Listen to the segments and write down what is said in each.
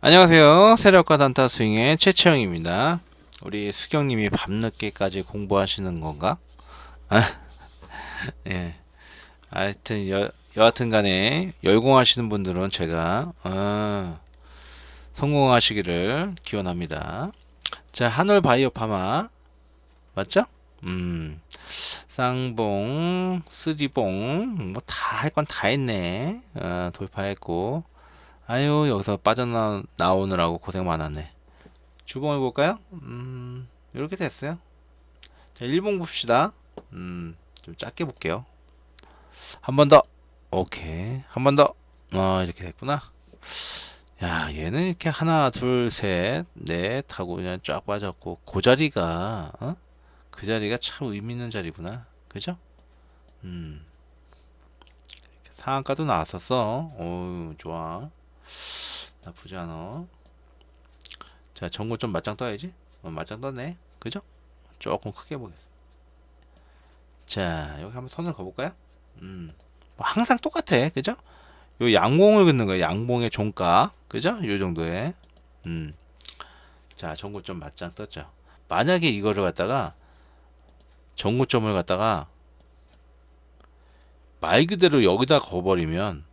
안녕하세요. 세력과 단타 스윙의 최채영입니다. 우리 수경님이 밤늦게까지 공부하시는 건가? 아, 예. 하여튼 여, 여하튼 간에 열공하시는 분들은 제가 어, 성공하시기를 기원합니다. 자, 한올 바이오 파마 맞죠? 음, 쌍봉, 쓰리봉 뭐 다 할 건 다 했네. 어, 돌파했고 아유 여기서 빠져나 나오느라고 고생 많았네. 주봉 해볼까요? 음 이렇게 됐어요. 자 1봉 봅시다. 음좀 작게 볼게요. 한 번 더. 오케이 한 번 더. 어 이렇게 됐구나. 야 얘는 이렇게 하나 둘셋넷 하고 그냥 쫙 빠졌고 그 자리가 어? 그 자리가 참 의미 있는 자리구나. 그죠? 음 상한가도 나왔었어. 어우 좋아. 나쁘지 않아. 자, 전구 좀 맞짱 떠야지. 어, 맞짱 떴네. 그죠? 조금 크게 보겠어. 자, 여기 한번 손을 거볼까요? 음, 뭐 항상 똑같아. 그죠? 요 양봉을 긋는 거예요. 양봉의 종가. 그죠? 요 정도에. 음. 자, 전구 좀 맞짱 떴죠. 만약에 이거를 갖다가 전구점을 갖다가 말 그대로 여기다 거버리면 어?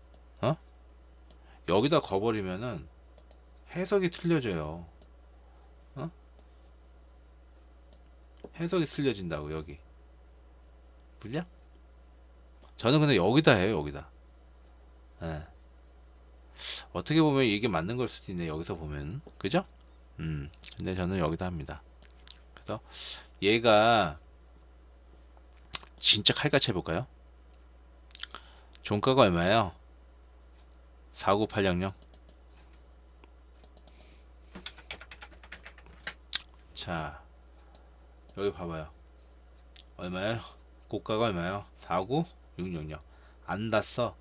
여기다 거버리면은 해석이 틀려져요. 어? 해석이 틀려진다고 여기. 불려? 저는 근데 여기다 해요 여기다. 예. 어떻게 보면 이게 맞는 걸 수도 있네 여기서 보면 그죠? 음. 근데 저는 여기다 합니다. 그래서 얘가 진짜 칼같이 해볼까요? 종가가 얼마예요? 49800. 자, 여기 봐봐요. 얼마예요? 고가가 얼마예요? 49600. 안 닿았어.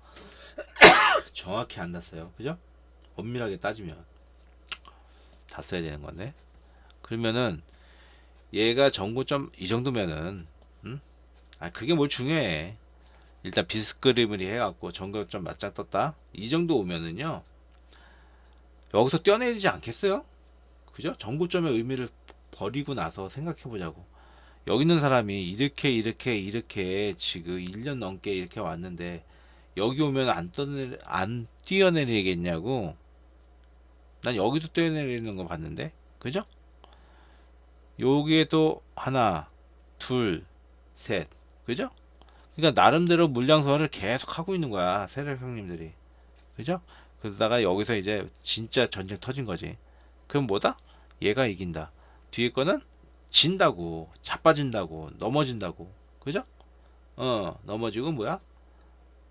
정확히 안 닿았어요. 그죠? 엄밀하게 따지면. 닿았어야 되는 건데. 그러면은, 얘가 전고점 이 정도면은, 음? 아, 그게 뭘 중요해. 일단 비스크림을 해갖고 전고점 맞짱 떴다. 이 정도 오면은요. 여기서 뛰어내리지 않겠어요? 그죠? 전고점의 의미를 버리고 나서 생각해 보자고. 여기 있는 사람이 이렇게 이렇게 이렇게 지금 1년 넘게 이렇게 왔는데 여기 오면 안 떠내 안 뛰어내리겠냐고. 난 여기도 뛰어내리는 거 봤는데. 그죠? 여기에도 하나, 둘, 셋. 그죠? 그러니까 나름대로 물량 소화를 계속 하고 있는 거야. 세력 형님들이. 그죠? 그러다가 여기서 이제 진짜 전쟁 터진 거지. 그럼 뭐다? 얘가 이긴다. 뒤에 거는 진다고, 자빠진다고, 넘어진다고. 그죠? 어, 넘어지고 뭐야?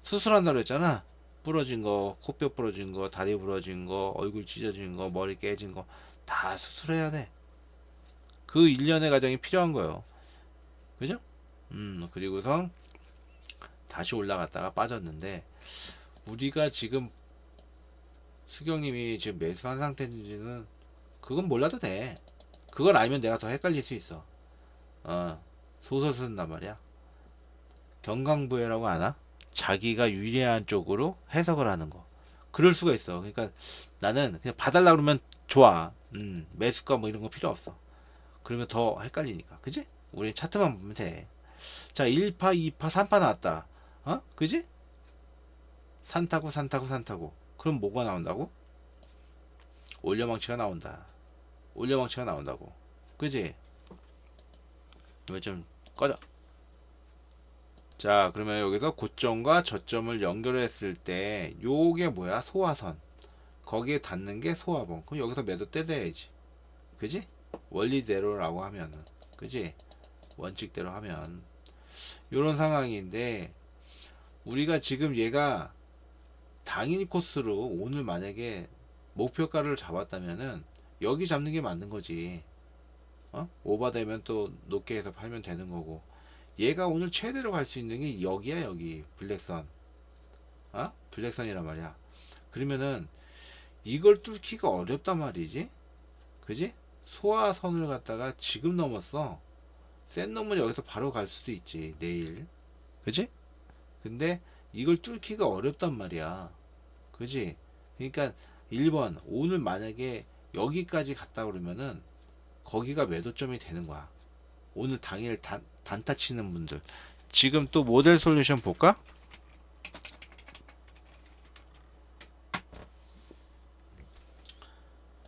수술한다고 했잖아. 부러진 거, 코뼈 부러진 거, 다리 부러진 거, 얼굴 찢어진 거, 머리 깨진 거 다 수술해야 돼. 그 일련의 과정이 필요한 거예요. 그죠? 음, 그리고선 다시 올라갔다가 빠졌는데 우리가 지금 수경님이 지금 매수한 상태인지는 그건 몰라도 돼. 그걸 알면 내가 더 헷갈릴 수 있어. 어, 소설 쓴단 말이야. 경강부회라고 아나? 자기가 유리한 쪽으로 해석을 하는 거. 그럴 수가 있어. 그러니까 나는 그냥 봐달라 그러면 좋아. 음, 매수가 뭐 이런 거 필요 없어. 그러면 더 헷갈리니까. 그지? 우리 차트만 보면 돼. 자, 1파, 2파, 3파 나왔다. 어? 그지? 산 타고 산 타고 산 타고. 그럼 뭐가 나온다고? 올려망치가 나온다. 올려망치가 나온다고. 그지? 이거 좀 꺼져. 자, 그러면 여기서 고점과 저점을 연결했을 때 요게 뭐야? 소화선. 거기에 닿는 게 소화봉. 그럼 여기서 매도 때려야지. 그지? 원리대로라고 하면은. 그지? 원칙대로 하면. 요런 상황인데 우리가 지금 얘가 당일 코스로 오늘 만약에 목표가를 잡았다면은 여기 잡는 게 맞는 거지. 어? 오버되면 또 높게 해서 팔면 되는 거고. 얘가 오늘 최대로 갈 수 있는 게 여기야 여기 블랙선. 어? 블랙선이란 말이야. 그러면은 이걸 뚫기가 어렵단 말이지. 그지? 소화선을 갖다가 지금 넘었어. 센 놈은 여기서 바로 갈 수도 있지. 내일. 그지? 근데 이걸 뚫기가 어렵단 말이야. 그지? 그러니까 1번 오늘 만약에 여기까지 갔다 그러면은 거기가 매도점이 되는 거야. 오늘 당일 단, 단타 치는 분들. 지금 또 모델 솔루션 볼까?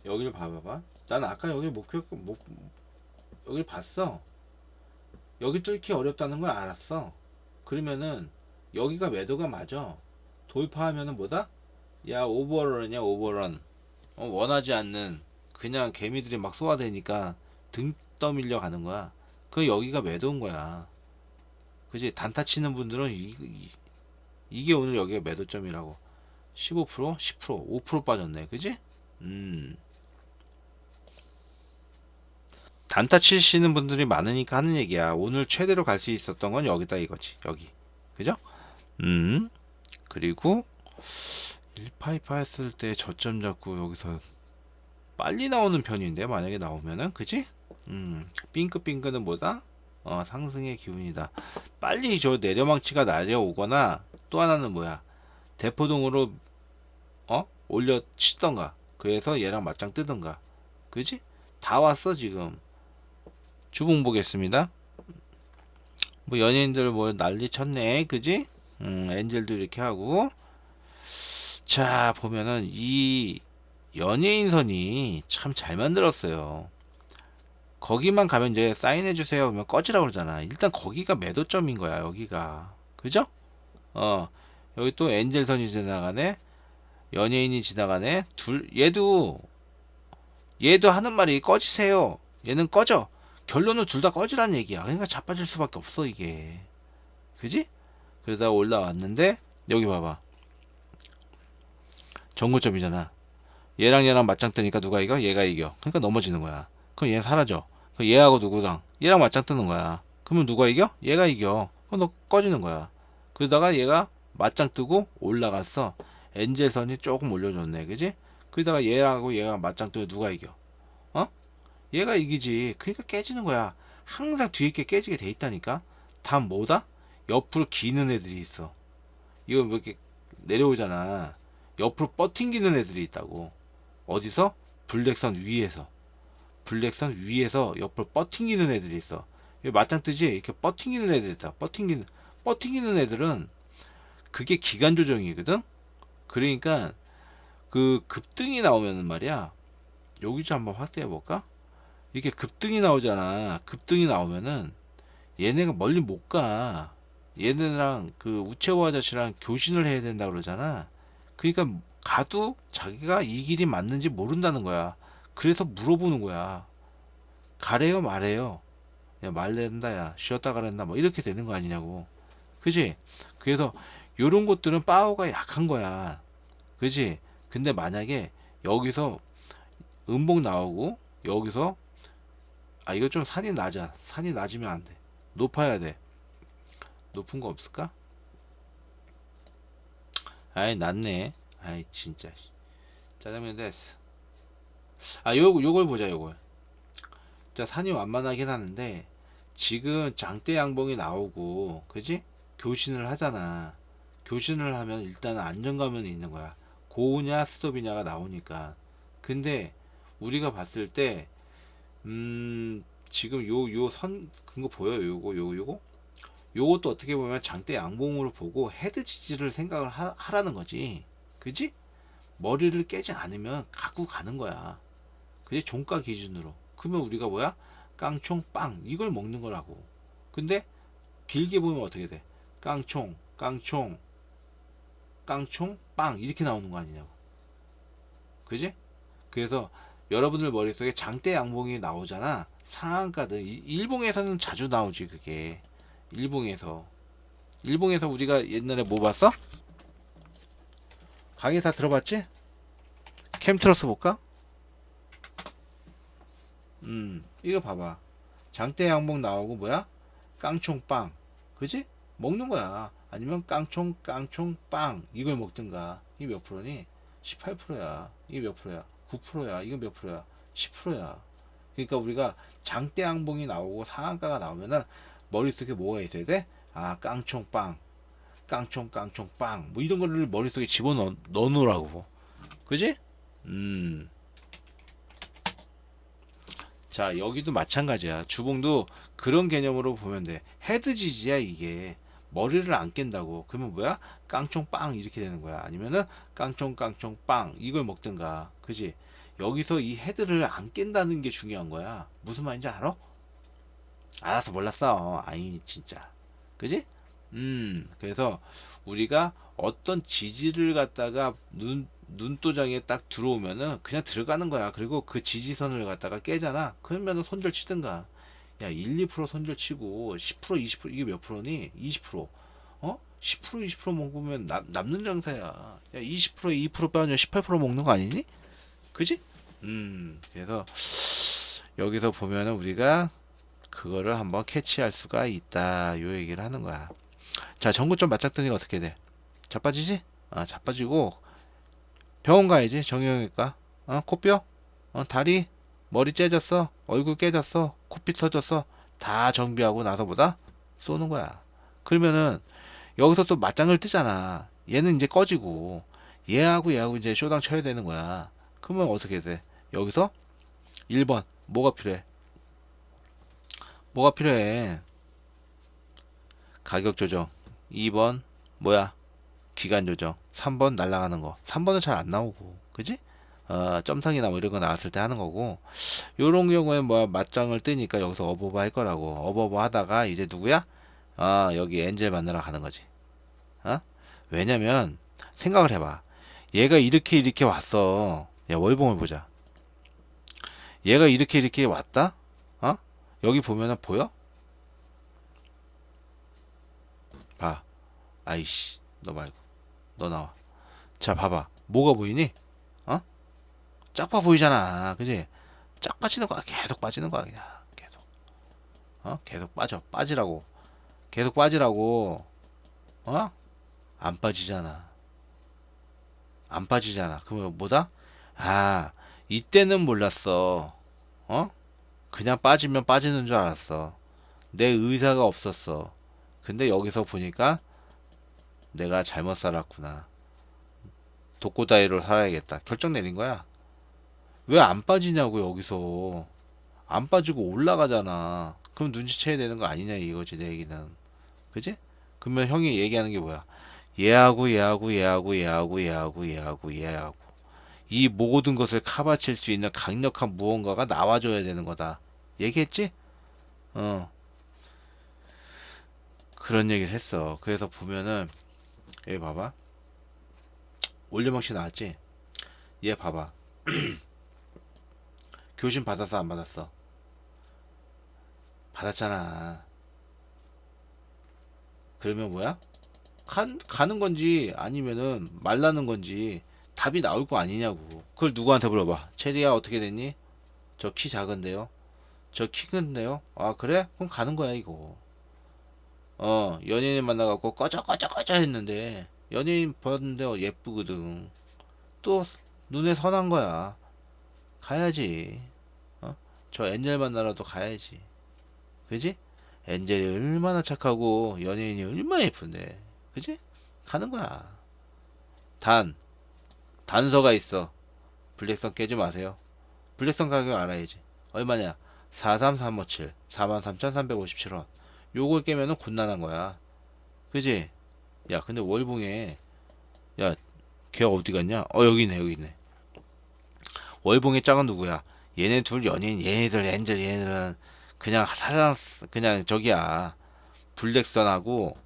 여기를 봐봐봐. 난 아까 여기 목표 목 여기 봤어. 여기 뚫기 어렵다는 걸 알았어. 그러면은 여기가 매도가 맞아. 돌파하면은 뭐다? 야 오버런이야 오버런. 어, 원하지 않는 그냥 개미들이 막 쏘아대니까 등 떠밀려 가는 거야. 그 여기가 매도인 거야. 그지? 단타 치는 분들은 이, 이, 이 게 오늘 여기가 매도점이라고. 15%, 10%, 5% 빠졌네. 그지? 음. 단타 치시는 분들이 많으니까 하는 얘기야. 오늘 최대로 갈 수 있었던 건 여기다 이거지. 여기. 그죠? 음. 그리고 1파이파 했을 때 저점 잡고 여기서 빨리 나오는 편인데 만약에 나오면은 그지? 음. 빙긋빙긋은 뭐다? 어, 상승의 기운이다. 빨리 저 내려망치가 날려오거나 또 하나는 뭐야? 대포동으로 어? 올려 치던가. 그래서 얘랑 맞짱 뜨던가. 그지? 다 왔어 지금. 주봉 보겠습니다. 뭐 연예인들 뭐 난리 쳤네. 그지? 음, 엔젤도 이렇게 하고. 자, 보면은 이 연예인 선이 참 잘 만들었어요. 거기만 가면 이제 사인해 주세요. 그러면 꺼지라고 그러잖아. 일단 거기가 매도점인 거야, 여기가. 그죠? 어. 여기 또 엔젤 선이 지나가네. 연예인이 지나가네. 둘 얘도 얘도 하는 말이 꺼지세요. 얘는 꺼져. 결론은 둘 다 꺼지란 얘기야. 그러니까 자빠질 수밖에 없어 이게. 그지? 그러다 올라왔는데 여기 봐봐. 정고점이잖아. 얘랑 얘랑 맞짱 뜨니까 누가 이겨? 얘가 이겨. 그러니까 넘어지는 거야. 그럼 얘 사라져. 그럼 얘하고 누구랑? 얘랑 맞짱 뜨는 거야. 그러면 누가 이겨? 얘가 이겨. 그럼 너 꺼지는 거야. 그러다가 얘가 맞짱 뜨고 올라갔어. 엔젤선이 조금 올려줬네. 그지? 그러다가 얘하고 얘가 맞짱 뜨면 누가 이겨? 어? 얘가 이기지. 그러니까 깨지는 거야. 항상 뒤에 게 깨지게 돼 있다니까. 다 뭐다? 옆으로 기는 애들이 있어. 이거 뭐 이렇게 내려오잖아. 옆으로 뻗팅기는 애들이 있다고. 어디서? 블랙선 위에서. 블랙선 위에서 옆으로 뻗팅기는 애들이 있어. 이거 맞짱 뜨지? 이렇게 뻗팅기는 애들이 있다. 뻗팅기는, 뻗팅기는 애들은 그게 기간 조정이거든? 그러니까 그 급등이 나오면은 말이야. 여기 좀 한번 확대해 볼까? 이렇게 급등이 나오잖아. 급등이 나오면은 얘네가 멀리 못 가. 얘네랑 그 우체부 아저씨랑 교신을 해야 된다 그러잖아. 그러니까 가도 자기가 이 길이 맞는지 모른다는 거야. 그래서 물어보는 거야. 가래요, 말해요. 야, 말된다, 야. 쉬었다 가란다. 뭐 이렇게 되는 거 아니냐고. 그지? 그래서 요런 것들은 파워가 약한 거야. 그지? 근데 만약에 여기서 음봉 나오고 여기서 아 이거 좀 산이 낮아. 산이 낮으면 안 돼. 높아야 돼. 높은 거 없을까? 아이 낮네. 아이 진짜. 씨. 짜장면 됐어. 아 요, 요걸 보자 요걸. 자 산이 완만하긴 하는데 지금 장대 양봉이 나오고 그지? 교신을 하잖아. 교신을 하면 일단 안정감은 있는 거야. 고우냐 스톱이냐가 나오니까. 근데 우리가 봤을 때 음, 지금 요 요선 근거 보여요? 요거 요거 요거? 요것도 어떻게 보면 장대 양봉으로 보고 헤드 지지를 생각을 하, 하라는 거지. 그지? 머리를 깨지 않으면 갖고 가는 거야. 그게 종가 기준으로. 그러면 우리가 뭐야? 깡총 빵 이걸 먹는 거라고. 근데 길게 보면 어떻게 돼? 깡총, 깡총, 깡총, 빵 이렇게 나오는 거 아니냐고. 그지? 그래서 여러분들 머릿속에 장대 양봉이 나오잖아. 상한가들 이- 일봉에서는 자주 나오지 그게. 일봉에서. 일봉에서 우리가 옛날에 뭐 봤어? 강의 다 들어봤지? 캠트러스 볼까? 음, 이거 봐봐. 장대 양봉 나오고 뭐야? 깡총빵. 그지? 먹는 거야. 아니면 깡총, 깡총, 빵. 이걸 먹든가. 이게 몇 프로니? 18%야. 이게 몇 프로야? 9%야. 이거 몇 프로야? 10%야. 그러니까 우리가 장대 양봉이 나오고 상한가가 나오면은 머릿속에 뭐가 있어야 돼? 아, 깡총, 빵. 깡총, 깡총, 빵. 뭐 이런 거를 머릿속에 집어넣 넣으라고. 그지? 음. 자, 여기도 마찬가지야. 주봉도 그런 개념으로 보면 돼. 헤드 지지야, 이게. 머리를 안 깬다고. 그러면 뭐야? 깡총빵 이렇게 되는 거야. 아니면은 깡총깡총빵 이걸 먹든가. 그지? 여기서 이 헤드를 안 깬다는 게 중요한 거야. 무슨 말인지 알아? 알아서 몰랐어. 아이, 진짜. 그지? 음, 그래서 우리가 어떤 지지를 갖다가 눈, 눈도장에 딱 들어오면은 그냥 들어가는 거야. 그리고 그 지지선을 갖다가 깨잖아. 그러면은 손절 치든가. 야, 1, 2% 손절 치고 10%, 20% 이게 몇 프로니? 20%. 어? 10% 20% 먹으면 남, 남는 장사야. 야, 20% 2% 빼면 18% 먹는 거 아니니? 그지? 음, 그래서 여기서 보면은 우리가 그거를 한번 캐치할 수가 있다. 요 얘기를 하는 거야. 자, 전구점 맞짱뜨니가 어떻게 돼? 자빠지지? 아, 자빠지고 병원 가야지. 정형외과. 어, 코뼈? 어, 다리? 머리 째졌어? 얼굴 깨졌어? 코피 터졌어? 다 정비하고 나서보다 쏘는 거야. 그러면은 여기서 또 맞짱을 뜨잖아. 얘는 이제 꺼지고 얘하고 얘하고 이제 쇼당 쳐야 되는 거야. 그러면 어떻게 돼? 여기서 1번 뭐가 필요해? 뭐가 필요해? 가격 조정. 2번 뭐야? 기간 조정. 3번 날아가는 거. 3번은 잘 안 나오고. 그지? 어, 점상이나 뭐 이런 거 나왔을 때 하는 거고. 요런 경우에 뭐 맞짱을 뜨니까 여기서 어버버 할 거라고. 어버버 하다가 이제 누구야? 아, 여기 엔젤 만나러 가는 거지. 어? 왜냐면 생각을 해봐. 얘가 이렇게 이렇게 왔어. 야, 월봉을 보자. 얘가 이렇게 이렇게 왔다? 어? 여기 보면은 보여? 봐. 아이씨, 너 말고. 너 나와. 자, 봐봐. 뭐가 보이니? 어? 짝봐 보이잖아. 그지? 짝 빠지는 거야. 계속 빠지는 거야, 그냥. 계속. 어? 계속 빠져. 빠지라고. 계속 빠지라고. 어? 안 빠지잖아. 안 빠지잖아. 그러면 뭐다? 아, 이때는 몰랐어. 어? 그냥 빠지면 빠지는 줄 알았어. 내 의사가 없었어. 근데 여기서 보니까 내가 잘못 살았구나. 독고다이로 살아야겠다. 결정 내린 거야. 왜 안 빠지냐고 여기서. 안 빠지고 올라가잖아. 그럼 눈치채야 되는 거 아니냐 이거지 내 얘기는. 그지? 그러면 형이 얘기하는 게 뭐야? 얘하고 얘하고 얘하고 얘하고 얘하고 얘하고 얘하고 이 모든 것을 커버칠 수 있는 강력한 무언가가 나와줘야 되는 거다. 얘기했지? 어. 그런 얘기를 했어. 그래서 보면은 여기 봐봐. 올려먹시 나왔지? 얘 봐봐. 교신 받았어 안 받았어? 받았잖아. 그러면 뭐야? 가, 가는 건지 아니면은 말라는 건지 답이 나올 거 아니냐고. 그걸 누구한테 물어봐. 체리야 어떻게 됐니? 저 키 작은데요. 저 키 큰데요. 아 그래? 그럼 가는 거야 이거. 어 연예인 만나갖고 꺼져 꺼져 꺼져 했는데 연예인 봤는데 어, 예쁘거든. 또 눈에 선한 거야. 가야지. 어? 저 엔젤 만나러도 가야지. 그지? 엔젤이 얼마나 착하고 연예인이 얼마나 예쁜데. 그지? 가는 거야. 단 단서가 있어. 블랙선 깨지 마세요. 블랙선 가격 알아야지. 얼마냐? 43357 43,357원. 요걸 깨면은 곤란한 거야. 그지? 야, 근데 월봉에 야, 걔 어디 갔냐? 어, 여기 있네, 여기 있네. 월봉의 짝은 누구야? 얘네 둘 연예인, 얘네들 엔젤, 얘네들은 그냥 사장, 그냥 저기야. 블랙선하고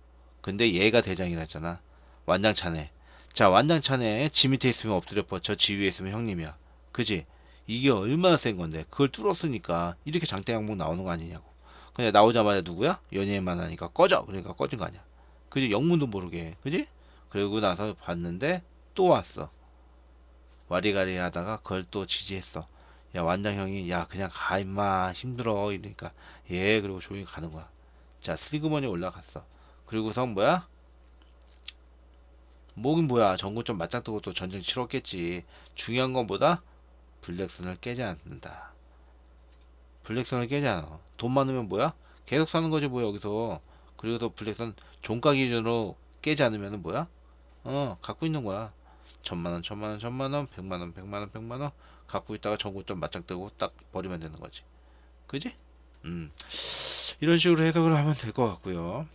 근데 얘가 대장이랬잖아. 완장차네. 자, 완장차네. 지 밑에 있으면 엎드려 뻗쳐. 지 위에 있으면 형님이야. 그지? 이게 얼마나 센 건데. 그걸 뚫었으니까 이렇게 장대 항목 나오는 거 아니냐고. 그냥 나오자마자 누구야? 연예인만 하니까 꺼져. 그러니까 꺼진 거 아니야. 그지? 영문도 모르게. 그지? 그리고 나서 봤는데 또 왔어. 와리가리 하다가 그걸 또 지지했어. 야, 완장 형이 야, 그냥 가 임마. 힘들어. 이러니까 예, 그리고 조용히 가는 거야. 자, 슬그머니 올라갔어. 그리고선 뭐야? 뭐긴 뭐야. 전구점 맞짱 뜨고 또 전쟁 치렀겠지. 중요한 건 뭐다? 블랙선을 깨지 않는다. 블랙선을 깨지 않아. 돈 많으면 뭐야? 계속 사는 거지 뭐 여기서. 그리고서 블랙선 종가 기준으로 깨지 않으면 뭐야? 어, 갖고 있는 거야. 천만원 천만원 천만원 백만원 백만원 백만원 갖고 있다가 전고점 맞짱 뜨고 딱 버리면 되는 거지 그지? 음 이런 식으로 해석을 하면 될 것 같고요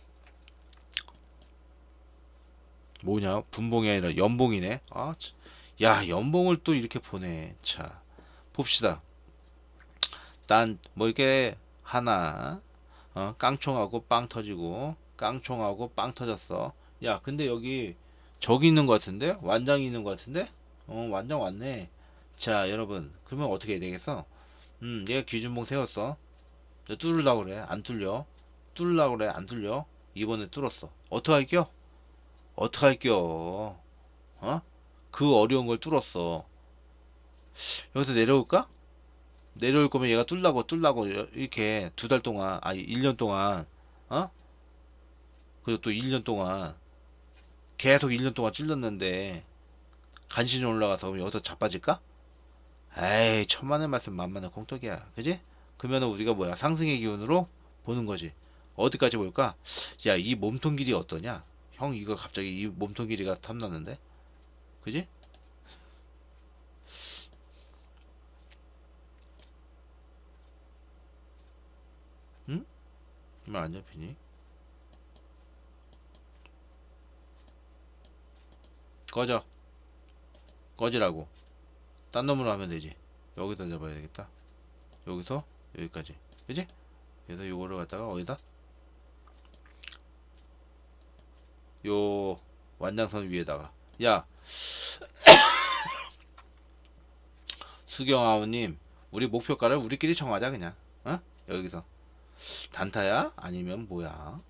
뭐냐? 분봉이 아니라 연봉이네. 아, 참. 야 연봉을 또 이렇게 보내 자 봅시다. 난 뭐 이렇게 하나? 어, 깡총하고 빵 터지고 깡총하고 빵 터졌어. 야 근데 여기 저기 있는 것 같은데? 완장이 있는 것 같은데? 어 완장 왔네. 자 여러분 그러면 어떻게 해야 되겠어? 음 얘가 기준봉 세웠어. 너 뚫으려고 그래. 안 뚫려. 뚫으려고 그래. 안 뚫려. 이번에 뚫었어. 어떡할겨 어떡할겨 어? 그 어려운 걸 뚫었어 여기서 내려올까? 내려올 거면 얘가 뚫라고 뚫라고 이렇게 두 달 동안 아니 1년 동안 어? 그리고 또 1년 동안 계속 1년 동안 찔렀는데 간신히 올라가서 여기서 자빠질까? 에이 천만의 말씀 만만의 공덕이야 그지? 그러면 우리가 뭐야 상승의 기운으로 보는 거지 어디까지 볼까? 야 이 몸통 길이 어떠냐? 형 이거 갑자기 이 몸통 길이가 탐나는데 그지? 응? 왜안 잡히니? 꺼져 꺼지라고 딴 놈으로 하면 되지 여기다 잡아야 되겠다 여기서 여기까지 그지? 그래서 요거를 갖다가 어디다 요 완장선 위에다가 야 수경아우님 우리 목표가를 우리끼리 정하자 그냥 어? 여기서 단타야? 아니면 뭐야?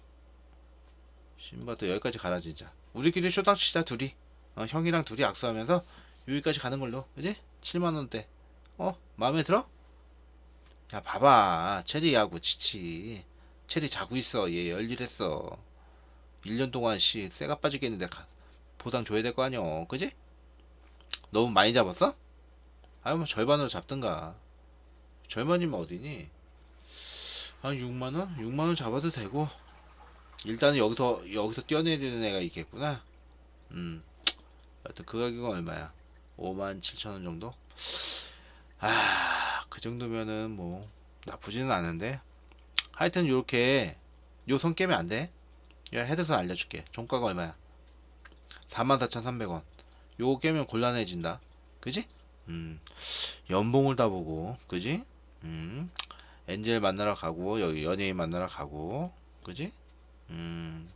신바도 여기까지 가라 진짜 우리끼리 쇼당 치자 둘이 어, 형이랑 둘이 악수하면서 여기까지 가는 걸로 그지? 7만원대 어? 마음에 들어? 야 봐봐 체리 야구 지치 체리 자고 있어 얘 열일했어 1년 동안 씨 쇠가 빠지겠는데 가, 보상 줘야 될 거 아니여 그지? 너무 많이 잡았어? 아유 뭐 절반으로 잡든가 절반이면 어디니? 한 6만원? 6만원 잡아도 되고 일단은 여기서 여기서 뛰어내리는 애가 있겠구나 음 하여튼 그 가격은 얼마야? 5만 7천원 정도? 아, 그 정도면은 뭐 나쁘지는 않은데. 하여튼 요렇게 요선 깨면 안 돼. 야, 헤드선 알려줄게. 종가가 얼마야? 44,300원. 요거 깨면 곤란해진다. 그지? 음, 연봉을 다 보고, 그지? 음, 엔젤 만나러 가고, 여기 연예인 만나러 가고, 그지? 음,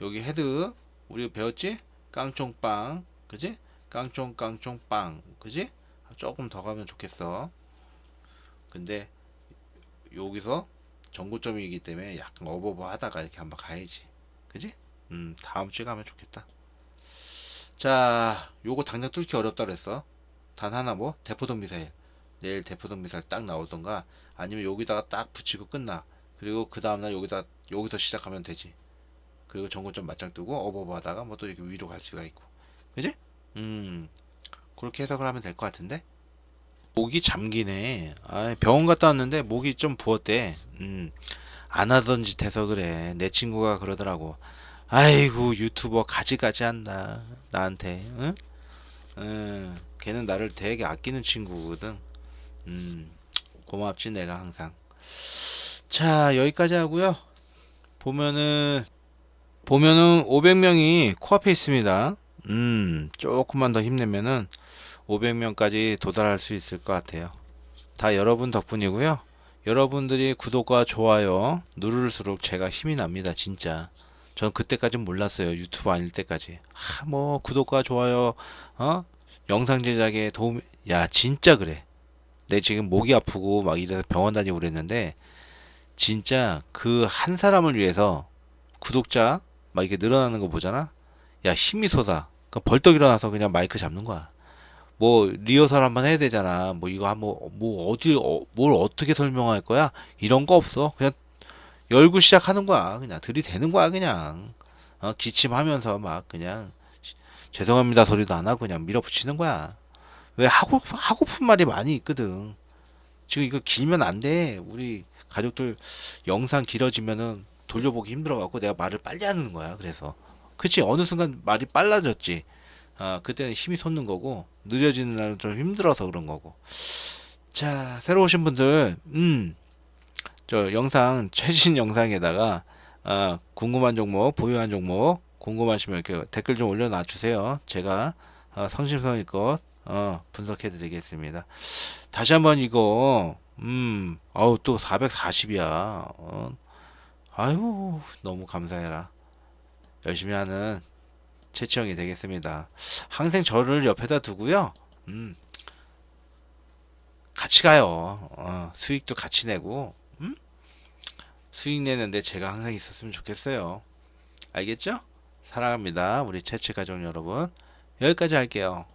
여기 헤드, 우리 배웠지? 깡총빵 그지? 깡총 깡총 빵 그지? 조금 더 가면 좋겠어 근데 여기서 전고점이기 때문에 약간 어버버 하다가 이렇게 한번 가야지. 그지? 음 다음 주에 가면 좋겠다. 자 요거 당장 뚫기 어렵다 그랬어. 단 하나 뭐? 대포동 미사일. 내일 대포동 미사일 딱 나오던가 아니면 여기다가 딱 붙이고 끝나. 그리고 그 다음날 여기다 여기서 시작하면 되지. 그리고 전고점 맞짱 뜨고 어버버 하다가 뭐 또 이렇게 위로 갈 수가 있고. 그지? 음 그렇게 해석을 하면 될 것 같은데 목이 잠기네. 아 병원 갔다 왔는데 목이 좀 부었대. 음 안 하던 짓 해서 그래. 내 친구가 그러더라고. 아이고 유튜버 가지가지 한다 나한테. 응? 응 걔는 나를 되게 아끼는 친구거든. 음 고맙지 내가 항상. 자 여기까지 하고요. 보면은 보면은 500명이 코앞에 있습니다. 음, 조금만 더 힘내면은 500명까지 도달할 수 있을 것 같아요. 다 여러분 덕분이고요. 여러분들이 구독과 좋아요 누를수록 제가 힘이 납니다, 진짜. 전 그때까진 몰랐어요. 유튜브 아닐 때까지. 아, 뭐 구독과 좋아요, 어? 영상 제작에 도움, 야, 진짜 그래. 내 지금 목이 아프고 막 이래서 병원 다니고 그랬는데 진짜 그 한 사람을 위해서 구독자 막 이렇게 늘어나는 거 보잖아. 야 힘이 솟아. 그 벌떡 일어나서 그냥 마이크 잡는 거야. 뭐 리허설 한번 해야 되잖아. 뭐 이거 한번 뭐 어디 어, 뭘 어떻게 설명할 거야? 이런 거 없어. 그냥 열고 시작하는 거야. 그냥 들이대는 거야 그냥. 어, 기침하면서 막 그냥 죄송합니다 소리도 안 하고 그냥 밀어붙이는 거야. 왜 하고 하고픈 말이 많이 있거든. 지금 이거 길면 안 돼. 우리 가족들 영상 길어지면은 돌려보기 힘들어갖고 내가 말을 빨리 하는 거야. 그래서 그치 어느 순간 말이 빨라졌지. 아, 그때는 힘이 솟는 거고 느려지는 날은 좀 힘들어서 그런 거고. 자, 새로 오신 분들, 음, 저 영상 최신 영상에다가 아, 궁금한 종목, 보유한 종목 궁금하시면 이렇게 댓글 좀 올려놔 주세요. 제가 어, 성심성의껏 어, 분석해 드리겠습니다. 다시 한번 이거 음, 아우 또 440이야. 어, 아유 너무 감사해라. 열심히 하는 채치형이 되겠습니다. 항상 저를 옆에다 두고요. 음, 같이 가요. 어, 수익도 같이 내고, 음? 수익 내는데 제가 항상 있었으면 좋겠어요. 알겠죠? 사랑합니다. 우리 채치 가족 여러분. 여기까지 할게요.